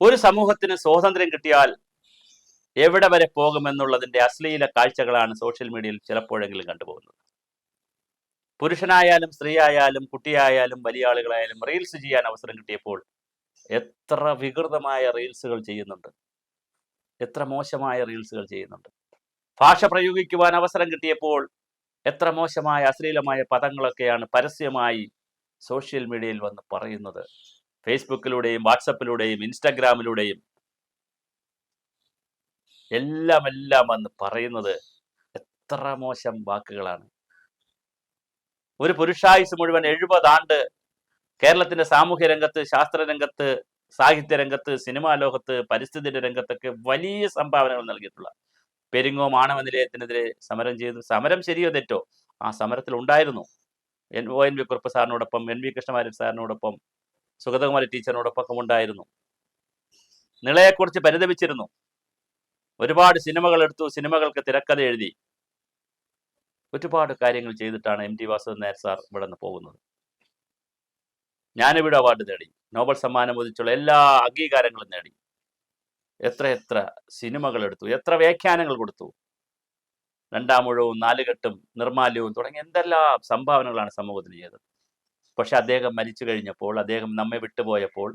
ഒരു സമൂഹത്തിന് സ്വാതന്ത്ര്യം കിട്ടിയാൽ എവിടെ വരെ പോകുമെന്നുള്ളതിന്റെ അശ്ലീല കാഴ്ചകളാണ് സോഷ്യൽ മീഡിയയിൽ ചിലപ്പോഴെങ്കിലും കണ്ടുപോകുന്നത്. പുരുഷനായാലും സ്ത്രീയായാലും കുട്ടിയായാലും വലിയ ആളുകളായാലും റീൽസ് ചെയ്യാൻ അവസരം കിട്ടിയപ്പോൾ എത്ര വികൃതമായ റീൽസുകൾ ചെയ്യുന്നുണ്ട്. എത്ര മോശമായ റീൽസുകൾ ചെയ്യുന്നുണ്ട്. ഭാഷ പ്രയോഗിക്കുവാൻ അവസരം കിട്ടിയപ്പോൾ എത്ര മോശമായ അശ്ലീലമായ പദങ്ങളൊക്കെയാണ് പരസ്യമായി സോഷ്യൽ മീഡിയയിൽ വന്ന് പറയുന്നത്. ഫേസ്ബുക്കിലൂടെയും വാട്സപ്പിലൂടെയും ഇൻസ്റ്റാഗ്രാമിലൂടെയും എല്ലാം എല്ലാം അന്ന് പറയുന്നത് എത്ര മോശം വാക്കുകളാണ്. ഒരു പുരുഷായുസ് മുഴുവൻ എഴുപത് ആണ്ട് കേരളത്തിന്റെ സാമൂഹ്യ രംഗത്ത് ശാസ്ത്ര രംഗത്ത് സാഹിത്യ രംഗത്ത് സിനിമാ ലോകത്ത് പരിസ്ഥിതിയുടെ രംഗത്തൊക്കെ വലിയ സംഭാവനകൾ നൽകിയിട്ടുള്ള പെരിങ്ങോ മാണവ നിലയത്തിനെതിരെ സമരം ചെയ്തു. സമരം ശരിയോ തെറ്റോ? ആ സമരത്തിൽ ഉണ്ടായിരുന്നു N O N V Kurup സാറിനോടൊപ്പം എൻ വി കൃഷ്ണമാരൻ സാറിനോടൊപ്പം സുഗതകുമാരി ടീച്ചറിനോടൊപ്പം ഉണ്ടായിരുന്നു നിളയെക്കുറിച്ച് പരിതപിച്ചിരുന്നു. ഒരുപാട് സിനിമകൾ എടുത്തു സിനിമകൾക്ക് തിരക്കഥ എഴുതി. ഒരുപാട് കാര്യങ്ങൾ ചെയ്തിട്ടാണ് M T Vasudevan Nair sir ഇവിടെ നിന്ന് പോകുന്നത്. ഞാനിവിടെ അവാർഡ് നേടി നോബൽ സമ്മാനം ഉദിച്ചുള്ള എല്ലാ അംഗീകാരങ്ങളും നേടി. എത്ര എത്ര സിനിമകൾ എടുത്തു. എത്ര വ്യാഖ്യാനങ്ങൾ കൊടുത്തു. രണ്ടാമുഴവും നാലുകെട്ടും നിർമാല്യവും തുടങ്ങിയ എന്തെല്ലാം സംഭാവനകളാണ് സമൂഹത്തിന് ചെയ്തത്. പക്ഷെ അദ്ദേഹം മരിച്ചു കഴിഞ്ഞപ്പോൾ അദ്ദേഹം നമ്മെ വിട്ടുപോയപ്പോൾ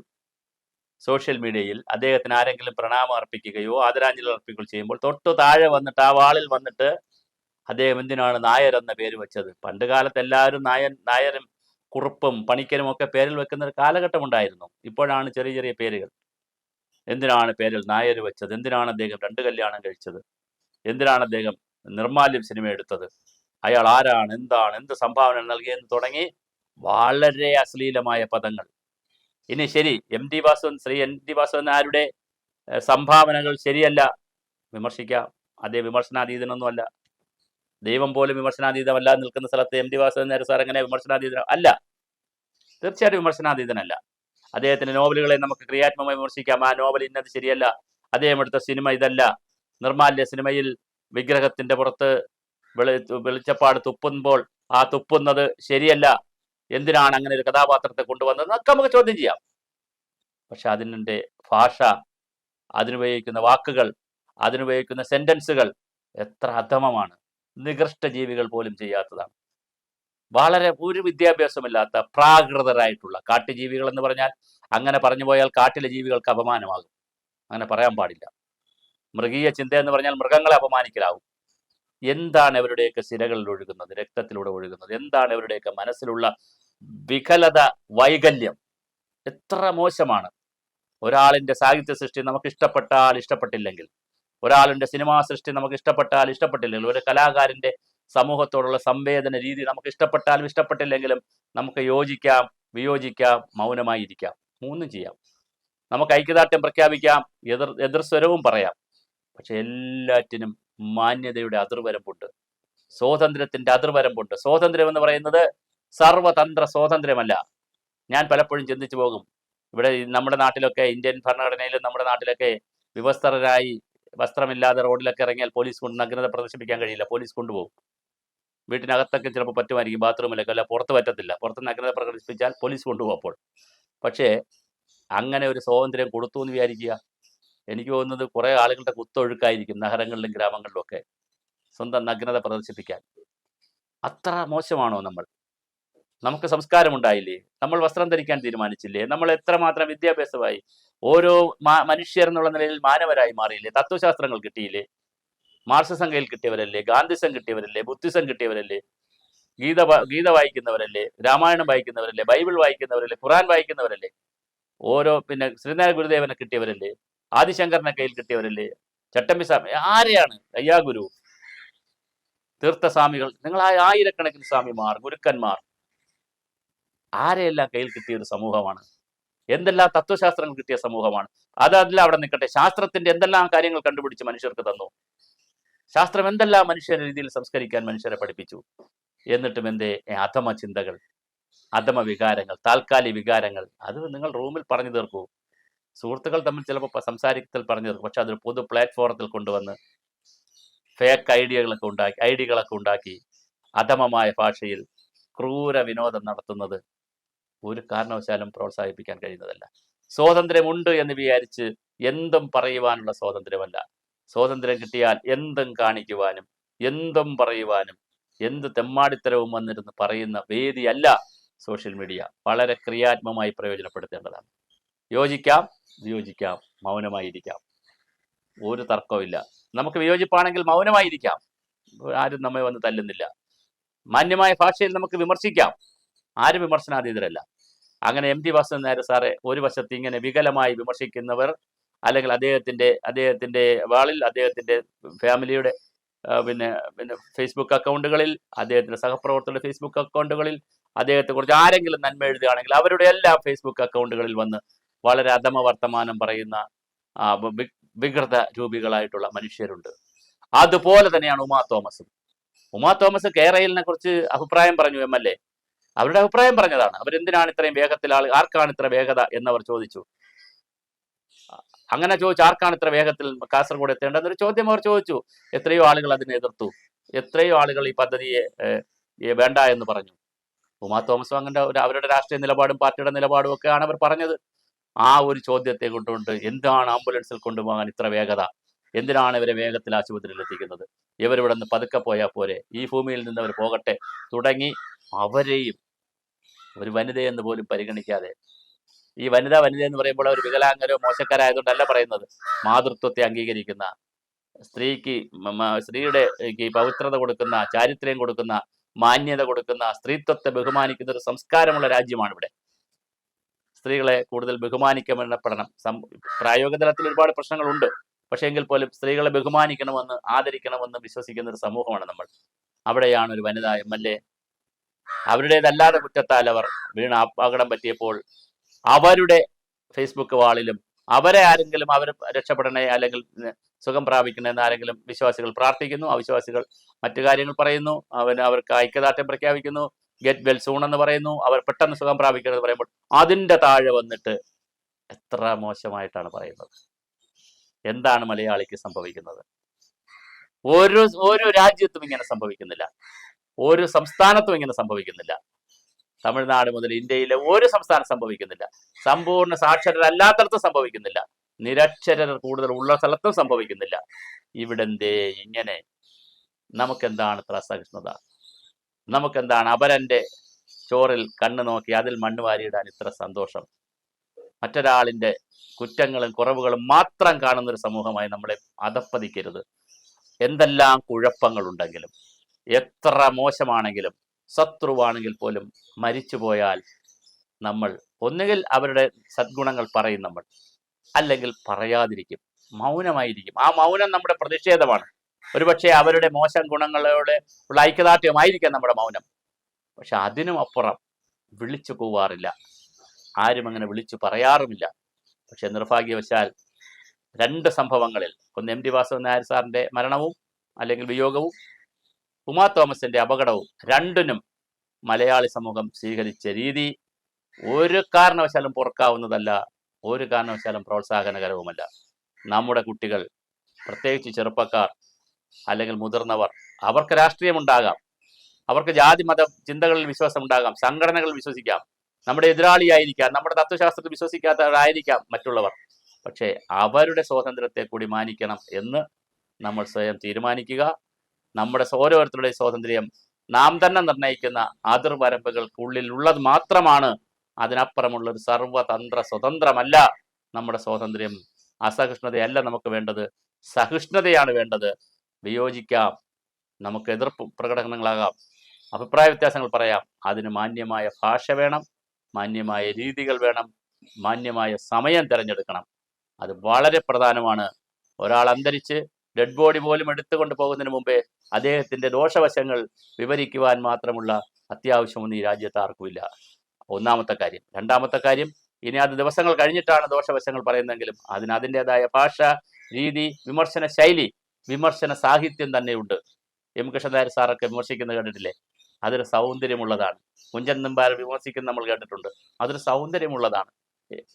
സോഷ്യൽ മീഡിയയിൽ അദ്ദേഹത്തിന് ആരെങ്കിലും പ്രണാമം അർപ്പിക്കുകയോ ആദരാഞ്ജലി അർപ്പിക്കുകയോ ചെയ്യുമ്പോൾ തൊട്ടു താഴെ വന്നിട്ട് ആ വാളിൽ വന്നിട്ട് അദ്ദേഹം എന്തിനാണ് നായർ എന്ന പേര് വെച്ചത്? പണ്ട് കാലത്ത് എല്ലാവരും നായൻ നായരും കുറുപ്പും പണിക്കരും ഒക്കെ പേരിൽ വെക്കുന്ന ഒരു കാലഘട്ടം ഉണ്ടായിരുന്നു. ഇപ്പോഴാണ് ചെറിയ ചെറിയ പേരുകൾ. എന്തിനാണ് പേരിൽ നായർ വെച്ചത്? എന്തിനാണ് അദ്ദേഹം രണ്ട് കല്യാണം കഴിച്ചത്? എന്തിനാണ് അദ്ദേഹം നിർമാല്യം സിനിമ എടുത്തത്? അയാൾ ആരാണ്? എന്താണ്? എന്ത് സംഭാവന നൽകിയെന്ന് തുടങ്ങി വളരെ അശ്ലീലമായ പദങ്ങൾ. ഇനി ശരി M T Vasuvan Shri M T Vasuvan ആരുടെ സംഭാവനകൾ ശരിയല്ല. വിമർശിക്കാം. അതേ വിമർശനാതീതനൊന്നുമല്ല. ദൈവം പോലും വിമർശനാതീതമല്ല നിൽക്കുന്ന സ്ഥലത്ത് എം ടി വാസുവൻ നേരെ സാർ എങ്ങനെ വിമർശനാതീത അല്ല. തീർച്ചയായിട്ടും വിമർശനാതീതനല്ല. അദ്ദേഹത്തിന്റെ നോവലുകളെ നമുക്ക് ക്രിയാത്മകമായി വിമർശിക്കാം. ആ നോവൽ ഇന്നത് ശരിയല്ല. അദ്ദേഹം എടുത്ത സിനിമ ഇതല്ല. നിർമാല്യ സിനിമയിൽ വിഗ്രഹത്തിന്റെ പുറത്ത് വെളി വെളിച്ചപ്പാട് തുപ്പുമ്പോൾ ആ തുപ്പുന്നത് ശരിയല്ല. എന്തിനാണ് അങ്ങനെ ഒരു കഥാപാത്രത്തെ കൊണ്ടുവന്നത് എന്നൊക്കെ നമുക്ക് ചോദ്യം ചെയ്യാം. പക്ഷെ അതിന്റെ ഭാഷ അതിനുപയോഗിക്കുന്ന വാക്കുകൾ അതിനുപയോഗിക്കുന്ന സെന്റൻസുകൾ എത്ര അധമമാണ്. നികൃഷ്ട ജീവികൾ പോലും ചെയ്യാത്തതാണ്. വളരെ ഒരു വിദ്യാഭ്യാസമില്ലാത്ത പ്രാകൃതരായിട്ടുള്ള കാട്ടുജീവികൾ എന്ന് പറഞ്ഞാൽ അങ്ങനെ പറഞ്ഞു പോയാൽ കാട്ടിലെ ജീവികൾക്ക് അപമാനമാകും. അങ്ങനെ പറയാൻ പാടില്ല. മൃഗീയ ചിന്ത എന്ന് പറഞ്ഞാൽ മൃഗങ്ങളെ അപമാനിക്കലാവും. എന്താണ് അവരുടെയൊക്കെ സിരകളിൽ ഒഴുകുന്നത് രക്തത്തിലൂടെ ഒഴുകുന്നത്? എന്താണ് അവരുടെയൊക്കെ മനസ്സിലുള്ള വികലത വൈകല്യം? എത്ര മോശമാണ്. ഒരാളിന്റെ സാഹിത്യ സൃഷ്ടി നമുക്ക് ഇഷ്ടപ്പെട്ടാൽ ഇഷ്ടപ്പെട്ടില്ലെങ്കിൽ ഒരാളിന്റെ സിനിമാ സൃഷ്ടി നമുക്ക് ഇഷ്ടപ്പെട്ടാൽ ഇഷ്ടപ്പെട്ടില്ലെങ്കിൽ ഒരു കലാകാരന്റെ സമൂഹത്തോടുള്ള സംവേദന രീതി നമുക്ക് ഇഷ്ടപ്പെട്ടാലും ഇഷ്ടപ്പെട്ടില്ലെങ്കിലും നമുക്ക് യോജിക്കാം വിയോജിക്കാം മൗനമായി ഇരിക്കാം. മൂന്നും ചെയ്യാം. നമുക്ക് ഐക്യദാർഢ്യം പ്രഖ്യാപിക്കാം എതിർ എതിർസ്വരവും പറയാം. പക്ഷെ എല്ലാറ്റിനും മാന്യതയുടെ അതിർവരമ്പുണ്ട്. സ്വാതന്ത്ര്യത്തിന്റെ അതിർവരമ്പുണ്ട്. സ്വാതന്ത്ര്യം എന്ന് പറയുന്നത് സർവതന്ത്ര സ്വാതന്ത്ര്യമല്ല. ഞാൻ പലപ്പോഴും ചിന്തിച്ചു പോകും. ഇവിടെ നമ്മുടെ നാട്ടിലൊക്കെ ഇന്ത്യൻ ഭരണഘടനയിലും നമ്മുടെ നാട്ടിലൊക്കെ വിവസ്ത്രരായി വസ്ത്രമില്ലാതെ റോഡിലൊക്കെ ഇറങ്ങിയാൽ പോലീസ് കൊണ്ട് നഗ്നത പ്രദർശിപ്പിക്കാൻ കഴിയില്ല. പോലീസ് കൊണ്ടുപോകും. വീട്ടിനകത്തൊക്കെ ചിലപ്പോൾ പറ്റുമായിരിക്കും ബാത്റൂമിലൊക്കെ അല്ല പുറത്ത് പറ്റത്തില്ല. പുറത്ത് നഗ്നത പ്രകടിപ്പിച്ചാൽ പോലീസ് കൊണ്ടുപോകും അപ്പോൾ. പക്ഷേ അങ്ങനെ ഒരു സ്വാതന്ത്ര്യം കൊടുത്തു എന്ന് വിചാരിക്കുക? എനിക്ക് തോന്നുന്നത് കുറേ ആളുകളുടെ കുത്തൊഴുക്കായിരിക്കും നഗരങ്ങളിലും ഗ്രാമങ്ങളിലും ഒക്കെ. സ്വന്തം നഗ്നത പ്രദർശിപ്പിക്കാൻ. അത്ര മോശമാണോ നമ്മൾ? നമുക്ക് സംസ്കാരമുണ്ടായില്ലേ നമ്മൾ വസ്ത്രം ധരിക്കാൻ തീരുമാനിച്ചില്ലേ? നമ്മൾ എത്രമാത്രം വിദ്യാഭ്യാസമായി? ഓരോ മനുഷ്യർ എന്നുള്ള നിലയിൽ മാനവരായി മാറിയില്ലേ? തത്വശാസ്ത്രങ്ങൾ കിട്ടിയില്ലേ? മാർക്സിസം കിട്ടിയവരല്ലേ? ഗാന്ധിസം കിട്ടിയവരല്ലേ? ബുദ്ധിസം കിട്ടിയവരല്ലേ? ഗീത ഗീത വായിക്കുന്നവരല്ലേ? രാമായണം വായിക്കുന്നവരല്ലേ? ബൈബിൾ വായിക്കുന്നവരല്ലേ? ഖുറാൻ വായിക്കുന്നവരല്ലേ? ഓരോ പിന്നെ ശ്രീനാരായ ഗുരുദേവനെ കിട്ടിയവരല്ലേ? ആദിശങ്കറിനെ കയ്യിൽ കിട്ടിയവരല്ലേ? ചട്ടമ്പിസ്വാമി. ആരെയാണ്? അയ്യാഗുരു. തീർത്ഥസ്വാമികൾ. നിങ്ങൾ ആ ആയിരക്കണക്കിന് സ്വാമിമാർ ഗുരുക്കന്മാർ. ആരെയെല്ലാം കയ്യിൽ കിട്ടിയ ഒരു സമൂഹമാണ്? എന്തെല്ലാം തത്വശാസ്ത്രങ്ങൾ കിട്ടിയ സമൂഹമാണ്? അതല്ല അവിടെ നിൽക്കട്ടെ. ശാസ്ത്രത്തിന്റെ എന്തെല്ലാം കാര്യങ്ങൾ കണ്ടുപിടിച്ച് മനുഷ്യർക്ക് തന്നു? ശാസ്ത്രം എന്തെല്ലാം മനുഷ്യ രീതിയിൽ സംസ്കരിക്കാൻ മനുഷ്യരെ പഠിപ്പിച്ചു? എന്നിട്ടും എന്തേ? അധമ ചിന്തകൾ അധമ വികാരങ്ങൾ താൽക്കാലിക വികാരങ്ങൾ. അത് നിങ്ങൾ റൂമിൽ പറഞ്ഞു തീർക്കൂ. സുഹൃത്തുക്കൾ തമ്മിൽ ചിലപ്പോൾ സംസാരിക്കത്തിൽ പറഞ്ഞു പക്ഷെ അതൊരു പൊതു പ്ലാറ്റ്ഫോറത്തിൽ കൊണ്ടുവന്ന് ഫേക്ക് ഐഡിയകളൊക്കെ ഉണ്ടാക്കി ഐഡിയകളൊക്കെ ഉണ്ടാക്കി അധമമായ ഭാഷയിൽ ക്രൂര വിനോദം നടത്തുന്നത് ഒരു കാരണവശാലും പ്രോത്സാഹിപ്പിക്കാൻ കഴിയുന്നതല്ല. സ്വാതന്ത്ര്യമുണ്ട് എന്ന് വിചാരിച്ച് എന്തും പറയുവാനുള്ള സ്വാതന്ത്ര്യമല്ല. സ്വാതന്ത്ര്യം കിട്ടിയാൽ എന്തും കാണിക്കുവാനും എന്തും പറയുവാനും എന്ത് തെമ്മാടിത്തരവും വന്നിരുന്ന് പറയുന്ന വേദിയല്ല സോഷ്യൽ മീഡിയ. വളരെ ക്രിയാത്മമായി പ്രയോജനപ്പെടുത്തേണ്ടതാണ്. യോജിക്കാം വിയോജിക്കാം മൗനമായിരിക്കാം. ഒരു തർക്കമില്ല നമുക്ക് വിയോജിപ്പാണെങ്കിൽ മൗനമായിരിക്കാം. ആരും നമ്മെ വന്ന് തല്ലുന്നില്ല. മാന്യമായ ഭാഷയിൽ നമുക്ക് വിമർശിക്കാം. ആരും വിമർശനാതീതരല്ല. അങ്ങനെ എം ടി വാസൻ നേരെ സാറെ ഒരു വശത്ത് ഇങ്ങനെ വികലമായി വിമർശിക്കുന്നവർ അല്ലെങ്കിൽ അദ്ദേഹത്തിന്റെ അദ്ദേഹത്തിന്റെ വാളിൽ അദ്ദേഹത്തിന്റെ ഫാമിലിയുടെ പിന്നെ പിന്നെ ഫേസ്ബുക്ക് അക്കൗണ്ടുകളിൽ അദ്ദേഹത്തിന്റെ സഹപ്രവർത്തകരുടെ ഫേസ്ബുക്ക് അക്കൗണ്ടുകളിൽ അദ്ദേഹത്തെ കുറിച്ച് ആരെങ്കിലും നന്മ എഴുതുകയാണെങ്കിൽ അവരുടെ എല്ലാ ഫേസ്ബുക്ക് അക്കൗണ്ടുകളിൽ വന്ന് വളരെ അധമ വർത്തമാനം പറയുന്ന വികൃത രൂപികളായിട്ടുള്ള മനുഷ്യരുണ്ട്. അതുപോലെ തന്നെയാണ് ഉമാ തോമസും. ഉമാ തോമസ് കേരളിനെ കുറിച്ച് അഭിപ്രായം പറഞ്ഞു എം എൽ എ. അവരുടെ അഭിപ്രായം പറഞ്ഞതാണ്. അവരെന്തിനാണ് ഇത്രയും വേഗത്തിൽ ആൾ ആർക്കാണ് ഇത്ര വേഗത എന്നവർ ചോദിച്ചു. അങ്ങനെ ചോദിച്ചു ആർക്കാണ് ഇത്ര വേഗത്തിൽ കാസർഗോഡ് എത്തേണ്ടത് എന്നൊരു ചോദ്യം അവർ ചോദിച്ചു. എത്രയോ ആളുകൾ അതിനെ എതിർത്തു. എത്രയോ ആളുകൾ ഈ പദ്ധതിയെ വേണ്ട എന്ന് പറഞ്ഞു. ഉമാ തോമസും അങ്ങനെ അവരുടെ രാഷ്ട്രീയ നിലപാടും പാർട്ടിയുടെ നിലപാടും ഒക്കെയാണ് അവർ പറഞ്ഞത്. ആ ഒരു ചോദ്യത്തെ കൊണ്ടുകൊണ്ട് എന്താണ് ആംബുലൻസിൽ കൊണ്ടുപോകാൻ ഇത്ര വേഗത? എന്തിനാണ് ഇവരെ വേഗത്തിൽ ആശുപത്രിയിൽ എത്തിക്കുന്നത്? ഇവരിവിടെ നിന്ന് പതുക്കെ പോയാൽ പോരെ. ഈ ഭൂമിയിൽ നിന്ന് അവർ പോകട്ടെ. തുടങ്ങി അവരെയും ഒരു വനിതയെന്ന് പോലും പരിഗണിക്കാതെ. ഈ വനിത വനിത എന്ന് പറയുമ്പോൾ അവർ വികലാംഗരോ മോശക്കാരായതുകൊണ്ടല്ല പറയുന്നത്. മാതൃത്വത്തെ അംഗീകരിക്കുന്ന സ്ത്രീക്ക് സ്ത്രീയുടെ പവിത്രത കൊടുക്കുന്ന ചാരിത്രം കൊടുക്കുന്ന മാന്യത കൊടുക്കുന്ന സ്ത്രീത്വത്തെ ബഹുമാനിക്കുന്ന ഒരു സംസ്കാരമുള്ള രാജ്യമാണ് ഇവിടെ സ്ത്രീകളെ കൂടുതൽ ബഹുമാനിക്കപ്പെടണം പ്രായോഗിക തലത്തിൽ ഒരുപാട് പ്രശ്നങ്ങളുണ്ട്. പക്ഷേ എങ്കിൽ പോലും സ്ത്രീകളെ ബഹുമാനിക്കണമെന്ന് ആദരിക്കണമെന്ന് വിശ്വസിക്കുന്ന ഒരു സമൂഹമാണ് നമ്മൾ. അവിടെയാണ് ഒരു വനിത എം എൽ എ അവരുടേതല്ലാതെ കുറ്റത്താൽ അവർ വീണ് അപകടം പറ്റിയപ്പോൾ അവരുടെ ഫേസ്ബുക്ക് വാളിലും അവരെ ആരെങ്കിലും അവർ രക്ഷപ്പെടണേ അല്ലെങ്കിൽ സുഖം പ്രാപിക്കണേ എന്ന് ആരെങ്കിലും വിശ്വാസികൾ പ്രാർത്ഥിക്കുന്നു. അവിശ്വാസികൾ മറ്റു കാര്യങ്ങൾ പറയുന്നു. അവന് അവർക്ക് ഐക്യദാർഢ്യം പ്രഖ്യാപിക്കുന്നു. ഗെറ്റ് വെൽ സൂൺ എന്ന് പറയുന്നു. അവർ പെട്ടെന്ന് സുഖം പ്രാപിക്കണമെന്ന് പറയുമ്പോൾ അതിന്റെ താഴെ വന്നിട്ട് എത്ര മോശമായിട്ടാണ് പറയുന്നത്. എന്താണ് മലയാളിക്ക് സംഭവിക്കുന്നത്? ഒരു ഒരു രാജ്യത്തും ഇങ്ങനെ സംഭവിക്കുന്നില്ല. ഒരു സംസ്ഥാനത്തും ഇങ്ങനെ സംഭവിക്കുന്നില്ല. തമിഴ്നാട് മുതൽ ഇന്ത്യയിലെ ഒരു സംസ്ഥാനം സംഭവിക്കുന്നില്ല. സമ്പൂർണ സാക്ഷരരല്ലാത്തടത്തും സംഭവിക്കുന്നില്ല. നിരക്ഷരർ കൂടുതൽ ഉള്ള സ്ഥലത്തും സംഭവിക്കുന്നില്ല. ഇവിടെന്തേ ഇങ്ങനെ? നമുക്കെന്താണ് ഇത്ര അസഹിഷ്ണുത നമുക്കെന്താണ്? അപരന്റെ ചോറിൽ കണ്ണു നോക്കി അതിൽ മണ്ണ് വാരിയിടാൻ ഇത്ര സന്തോഷം. മറ്റൊരാളിന്റെ കുറ്റങ്ങളും കുറവുകളും മാത്രം കാണുന്ന ഒരു സമൂഹമായി നമ്മളെ അതപ്പതിക്കരുത് എന്തെല്ലാം കുഴപ്പങ്ങളുണ്ടെങ്കിലും എത്ര മോശമാണെങ്കിലും ശത്രുവാണെങ്കിൽ പോലും മരിച്ചു പോയാൽ നമ്മൾ ഒന്നുകിൽ അവരുടെ സദ്ഗുണങ്ങൾ പറയും നമ്മൾ അല്ലെങ്കിൽ പറയാതിരിക്കും മൗനമായിരിക്കും. ആ മൗനം നമ്മുടെ പ്രതിഷേധമാണ്. ഒരുപക്ഷെ അവരുടെ മോശം ഗുണങ്ങളോട് ഉള്ള ഐക്യദാർഢ്യമായിരിക്കാം നമ്മുടെ മൗനം. പക്ഷെ അതിനും അപ്പുറം വിളിച്ചു പോവാറില്ല ആരും അങ്ങനെ വിളിച്ചു പറയാറുമില്ല. പക്ഷെ നിർഭാഗ്യവശാൽ രണ്ട് സംഭവങ്ങളിൽ ഒന്ന് എം ടി വാസവൻ നായർ സാറിന്റെ മരണവും അല്ലെങ്കിൽ വിയോഗവും ഉമാ തോമസിന്റെ അപകടവും രണ്ടിനും മലയാളി സമൂഹം സ്വീകരിച്ച രീതി ഒരു കാരണവശാലും പുറക്കാവുന്നതല്ല ഒരു കാരണവശാലും പ്രോത്സാഹനകരവുമല്ല. നമ്മുടെ കുട്ടികൾ പ്രത്യേകിച്ച് ചെറുപ്പക്കാർ അല്ലെങ്കിൽ മുതിർന്നവർ. അവർക്ക് രാഷ്ട്രീയമുണ്ടാകാം. അവർക്ക് ജാതി മത ചിന്തകളിൽ വിശ്വാസം ഉണ്ടാകാം സംഘടനകളിൽ വിശ്വസിക്കാം. നമ്മുടെ എതിരാളിയായിരിക്കാം. നമ്മുടെ തത്വശാസ്ത്രത്തിൽ വിശ്വസിക്കാത്തവരായിരിക്കാം മറ്റുള്ളവർ. പക്ഷേ അവരുടെ സ്വാതന്ത്ര്യത്തെ കൂടി മാനിക്കണം എന്ന് നമ്മൾ സ്വയം തീരുമാനിക്കുക. നമ്മുടെ ഓരോരുത്തരുടെ സ്വാതന്ത്ര്യം നാം തന്നെ നിർണയിക്കുന്ന അതിർവരമ്പുകൾക്കുള്ളിൽ ഉള്ളത് മാത്രമാണ് അതിനപ്പുറമുള്ള ഒരു സർവതന്ത്ര സ്വതന്ത്രമല്ല നമ്മുടെ സ്വാതന്ത്ര്യം. അസഹിഷ്ണുതയല്ല നമുക്ക് വേണ്ടത്. സഹിഷ്ണുതയാണ് വേണ്ടത്. വിയോജിക്കാം. നമുക്ക് എതിർപ്പ് പ്രകടനങ്ങളാകാം. അഭിപ്രായ വ്യത്യാസങ്ങൾ പറയാം. അതിന് മാന്യമായ ഭാഷ വേണം. മാന്യമായ രീതികൾ വേണം. മാന്യമായ സമയം തിരഞ്ഞെടുക്കണം. അത് വളരെ പ്രധാനമാണ്. ഒരാൾ അന്തരിച്ച് ഡെഡ് ബോഡി പോലും എടുത്തുകൊണ്ട് പോകുന്നതിന് മുമ്പേ അദ്ദേഹത്തിന്റെ ദോഷവശങ്ങൾ വിവരിക്കുവാൻ മാത്രമുള്ള അത്യാവശ്യമൊന്നും ഈ രാജ്യത്ത് ആർക്കുമില്ല. ഒന്നാമത്തെ കാര്യം. രണ്ടാമത്തെ കാര്യം ഇനി അത് ദിവസങ്ങൾ കഴിഞ്ഞിട്ടാണ് ദോഷവശങ്ങൾ പറയുന്നതെങ്കിലും അതിന് അതിന്റെതായ ഭാഷ രീതി വിമർശന ശൈലി വിമർശന സാഹിത്യം തന്നെയുണ്ട് എം. കൃഷ്ണനായർ സാറൊക്കെ വിമർശിക്കുന്നത് കണ്ടിട്ടില്ലേ അതൊരു സൗന്ദര്യമുള്ളതാണ്. കുഞ്ചൻ നമ്പാർ വിമർശിക്കുന്നത് നമ്മൾ കേട്ടിട്ടുണ്ട്. അതൊരു സൗന്ദര്യമുള്ളതാണ്.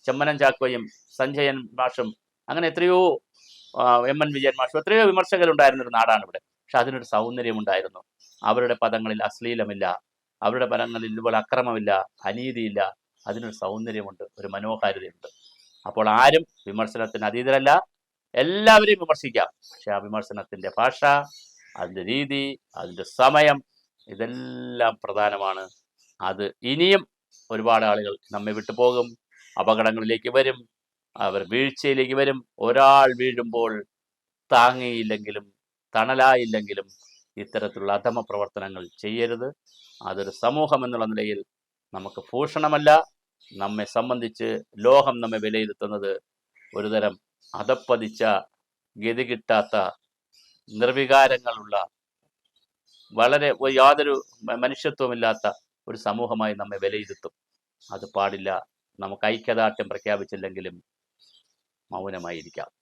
ചെമ്മനം ചാക്കോയും സഞ്ജയൻ മാഷും അങ്ങനെ എത്രയോ എം. എൻ. വിജയൻ മാഷും എത്രയോ വിമർശകരുണ്ടായിരുന്ന ഒരു നാടാണ് ഇവിടെ. പക്ഷെ അതിനൊരു സൗന്ദര്യമുണ്ടായിരുന്നു. അവരുടെ പദങ്ങളിൽ അശ്ലീലമില്ല അവരുടെ പദങ്ങളിൽ ഇതുപോലെ അക്രമമില്ല അനീതിയില്ല. അതിനൊരു സൗന്ദര്യമുണ്ട് ഒരു മനോഹാരിതയുണ്ട്. അപ്പോൾ ആരും വിമർശനത്തിന് അതീതരല്ല. എല്ലാവരെയും വിമർശിക്കാം. പക്ഷെ ആ വിമർശനത്തിന്റെ ഭാഷ അതിന്റെ രീതി അതിന്റെ സമയം ഇതെല്ലാം പ്രധാനമാണ്. അത് ഇനിയും ഒരുപാട് ആളുകൾ നമ്മെ വിട്ടു പോകും അപകടങ്ങളിലേക്ക് വരും അവർ വീഴ്ചയിലേക്ക് വരും. ഒരാൾ വീഴുമ്പോൾ താങ്ങിയില്ലെങ്കിലും തണലായില്ലെങ്കിലും ഇത്തരത്തിലുള്ള അധമ പ്രവർത്തനങ്ങൾ ചെയ്യരുത്. അതൊരു സമൂഹം എന്നുള്ള നിലയിൽ നമുക്ക് ഭൂഷണമല്ല. നമ്മെ സംബന്ധിച്ച് ലോകം നമ്മെ വിലയിരുത്തുന്നത് ഒരുതരം അധപ്പതിച്ച ഗതി കിട്ടാത്ത നിർവികാരങ്ങളുള്ള വളരെ യാതൊരു മനുഷ്യത്വമില്ലാത്ത ഒരു സമൂഹമായി നമ്മെ വിലയിരുത്തും. അത് പാടില്ല. നമുക്ക് ഐക്യദാർഢ്യം പ്രഖ്യാപിച്ചില്ലെങ്കിലും മൗനമായിരിക്കാം.